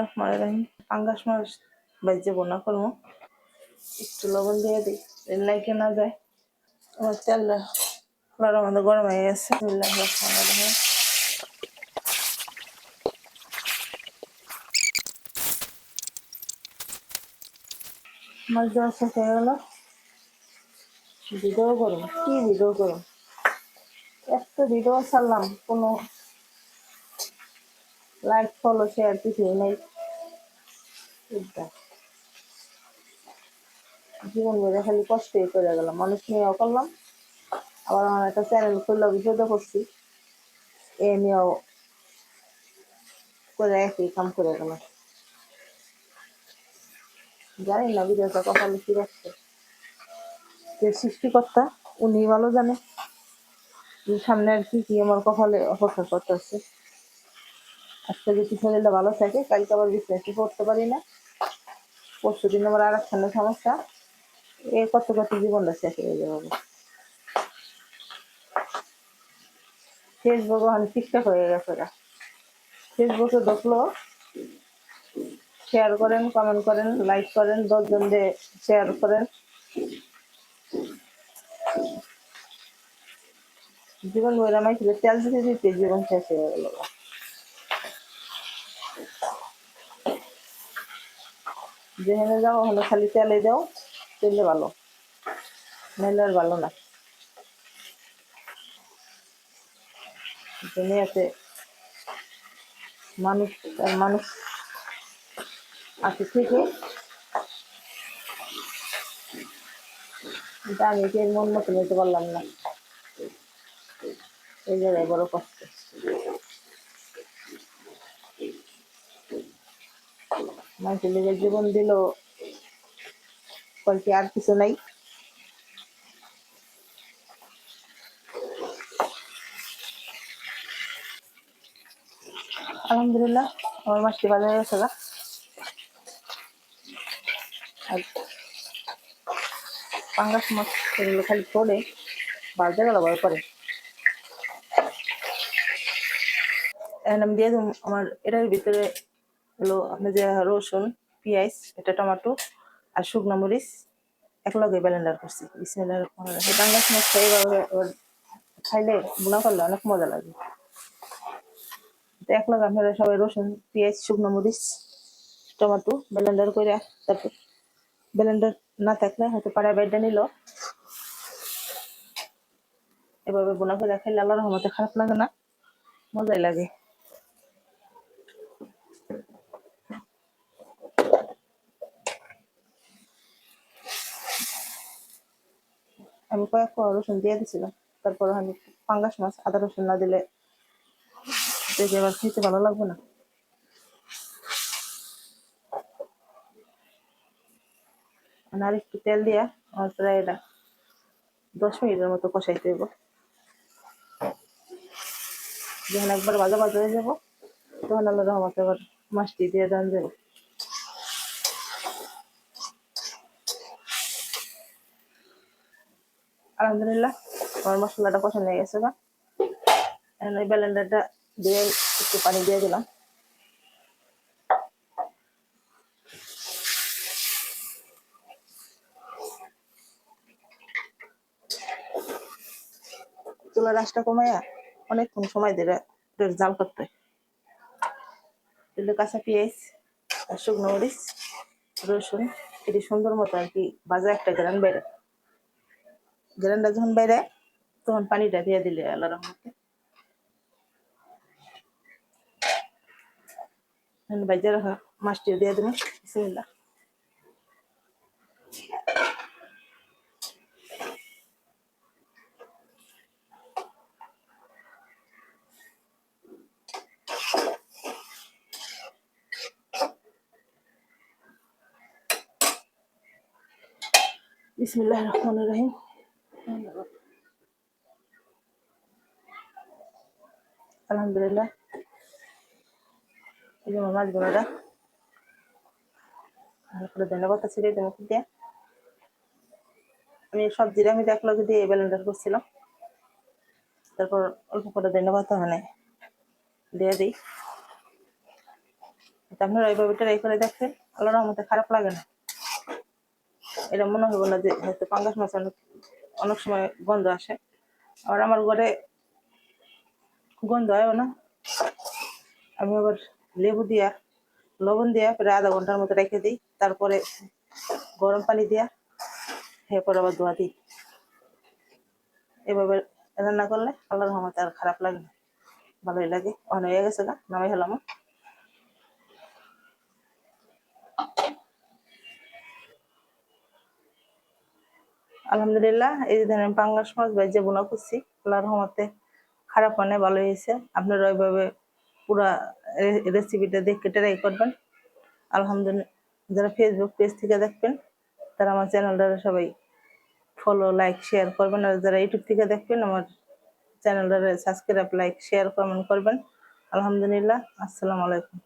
রহমান রহিম। পাঙ্গাস বোনা করব। একটু লবণ দিয়ে দিই লাইকে না যায়। আমার তেল আমাদের গরম হয়ে গেছে। বিসমিল্লাহ রহমান রহিম। মাছ দেওয়া শেষ হয়ে গেল। ভিডিও করুন, কি ভিডিও করুন? এত ভিডিও ছাড়লাম, কোনো লাইক ফলো শেয়ার কিছুই নেই জীবন বেড়ে খালি কষ্টই করে গেলাম। মানুষ নিয়েও করলাম। আবার আমার একটা চ্যানেল খুললে বিপদে করছি। এ নিয়েও করে একই কাম করে গেলাম। জানি না ভিডিওটা কপালে কি রাখছে। যে সৃষ্টিকর্তা উনি ভালো জানে। সামনে আর কি কি আমার কপালে অপেক্ষা করতেছে। আজকে যদি শরীরটা ভালো থাকে। কালকে আবার বিছনাটি করতে পারি না। পরশু দিন আবার আর একখানে সমস্যা। এ কত কত জীবনটা শেষ হয়ে যাবে ফেসবুক ওখানে টিকটক হয়ে গেছে গা। ফেসবুকে ঢুকলো শেয়ার করেন কমেন্ট করেন লাইক করেন, দশজন দিয়ে শেয়ার করেন। জীবন বইরা মাইছিল তেল দিতে দিতে জীবন শেষ হয়ে গেল যেখানে যাও, ওখানে খালি তেলে দাও, তেলে ভালো। নাহলে আর ভালো না। দুনিয়াতে মানুষ মানুষ আছে ঠিকই। আমি কি মন মতো নিতে পারলাম না। এই জায়গায় বড় কষ্ট। মানুষের নিজের জীবন দিল। কি আর কিছু নাই। আলহামদুলিল্লাহ, আমার মাছটি বাজারে গেছে আর পাঙ্গাস মাছ এগুলো খালি পড়ে বাজে গেল বার করে এখন আমি দিয়ে দেবো আমার এটার ভিতরে হলো আপনার যে রসুন, পেঁয়াজ, এটা টমেটো আর শুকনো মরিচ এক লগে ব্লেন্ডার করছি এইভাবে খাইলে বোনা করলে অনেক মজা লাগে। এক লগে আপনারা সবাই রসুন, পেঁয়াজ, শুকনো মরিচ, টমেটো ব্লেন্ডার করে তারপর ব্লেন্ডার না থাকলে হয়তো পাড়ায় বাইরটা নিল। এভাবে বোনা করে খাইলে আল্লাহ রহমতে খারাপ লাগে না, মজাই লাগে। আমি কয়েক কোয়া রসুন দিয়ে দিছিলাম। তারপর আমি পাঙ্গাস মাছ, আদা রসুন না দিলে দেখে এবার খেতে ভালো লাগবে না। আর আর একটু তেল দিয়া আমার প্রায় এটা দশ মিনিটের মতো কষাইতে দেবো যখন একবার ভাজা ভাজা হয়ে যাব, তখন আল্লাহ রহমতে এবার মাছটি দিয়ে দেন যাব। আলহামদুলিল্লাহ, আমার মশলাটা পছন্দ হয়ে গেছে বা এখন ওই ব্লেন্ডারটা দিয়ে একটু পানি দিয়ে দিলাম। চুলার রাসটা কমাইয়া অনেকক্ষণ সময় ধরে এটার জাল করতে। দিলে কাঁচা পেঁয়াজ আর শুকনো মরিচ, রসুন, এটি সুন্দর মতো আর কি ভাজা একটা গ্রান বেড়ে। গ্রানটা যখন বেড়ে তখন পানিটা দিয়ে দিলে আল্লাহ রহমতে। এখন বাজে রাখা মাছটি দিয়ে দেবেন। বিসমিল্লাহ। বিসমিল্লাহ রহমান রহিম। আলহামদুলিল্লাহ এই যে মাছগুলোটা ভালো করে ধন্যবাদ ছিঁড়ে দেবো দিয়ে আমি সবজিটা আমি এক লগে দিয়ে করছিলাম তারপর অল্প করে ধন্যবাদ মানে দিয়ে দিই আপনারা এইভাবে ট্রাই করে দেখেন আল্লাহ রহমতে খারাপ লাগে না এটা মনে হইব না যে হয়তো পাঙ্গাস মাছ অনেক অনেক সময় গন্ধ আসে। আর আমার ঘরে গন্ধ হয়ও না। আমি আবার লেবু দিয়া, লবণ দিয়া প্রায় আধা ঘণ্টার মতো রেখে দিই। তারপরে গরম পানি দিয়া এরপর আবার ধোয়া দিই। এভাবে রান্না করলে আল্লাহ রহমতে আর খারাপ লাগে না। ভালোই লাগে। অন হয়ে গেছে গা, নামাই হলাম। আলহামদুলিল্লাহ, এই যে ধরেন পাঙ্গাস মাছ ভেজে বোনা করছি, আল্লাহর রহমতে খারাপ মানে ভালো হয়েছে। আপনারা ওইভাবে পুরা রেসিপিটা দেখে ট্রাই করবেন। আলহামদুলিল্লাহ, যারা ফেসবুক পেজ থেকে দেখবেন, তারা আমার চ্যানেলটা সবাই ফলো লাইক শেয়ার করবেন। আর যারা ইউটিউব থেকে দেখবেন, আমার চ্যানেলটা সাবস্ক্রাইব লাইক শেয়ার কমেন্ট করবেন। আলহামদুলিল্লাহ, আসসালামু আলাইকুম।